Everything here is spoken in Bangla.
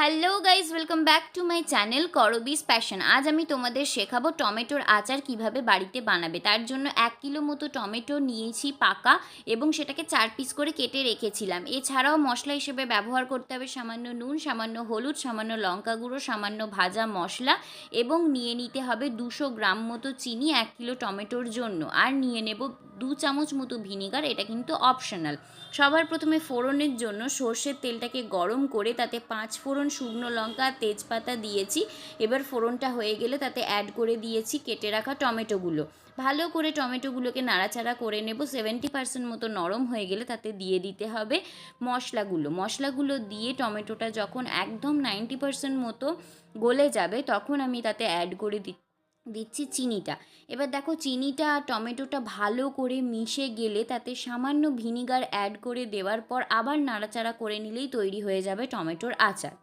Hello guys welcome back to my channel করবিস passion আজ আমি তোমাদের শেখাবো টমেটোর আচার কীভাবে বাড়িতে বানাবে। তার জন্য এক কিলো মতো টমেটো নিয়েছি পাকা এবং সেটাকে চার পিস করে কেটে রেখেছিলাম। এছাড়াও মশলা হিসেবে ব্যবহার করতে হবে সামান্য নুন, সামান্য হলুদ, সামান্য লঙ্কা গুঁড়ো, সামান্য ভাজা মশলা এবং নিয়ে নিতে হবে দুশো গ্রাম মতো চিনি এক কিলো টমেটোর জন্য। আর নিয়ে নেব দু চামচ মতো ভিনিগার, এটা কিন্তু অপশনাল সবার প্রথমে ফোড়নের জন্য সর্ষের তেলটাকে গরম করে তাতে পাঁচ ফোড়ন শুকনো লঙ্কা, তেজপাতা দিয়েছি। এবার ফোড়নটা হয়ে গেলে তাতে অ্যাড করে দিয়েছি কেটে রাখা টমেটোগুলো। ভালো করে টমেটোগুলোকে নাড়াচাড়া করে নেব। সেভেন্টি পার্সেন্ট মতো নরম হয়ে গেলে তাতে দিয়ে দিতে হবে মশলাগুলো। মশলাগুলো দিয়ে টমেটোটা যখন একদম নাইনটি পার্সেন্ট মতো গলে যাবে, তখন আমি তাতে অ্যাড করে দিচ্ছি দিচ্ছি চিনিটা। এবার দেখো চিনিটা টমেটোটা ভালো করে মিশে গেলে তাতে সামান্য ভিনিগার অ্যাড করে দেওয়ার পর আবার নাড়াচাড়া করে নিলেই তৈরি হয়ে যাবে টমেটোর আচার।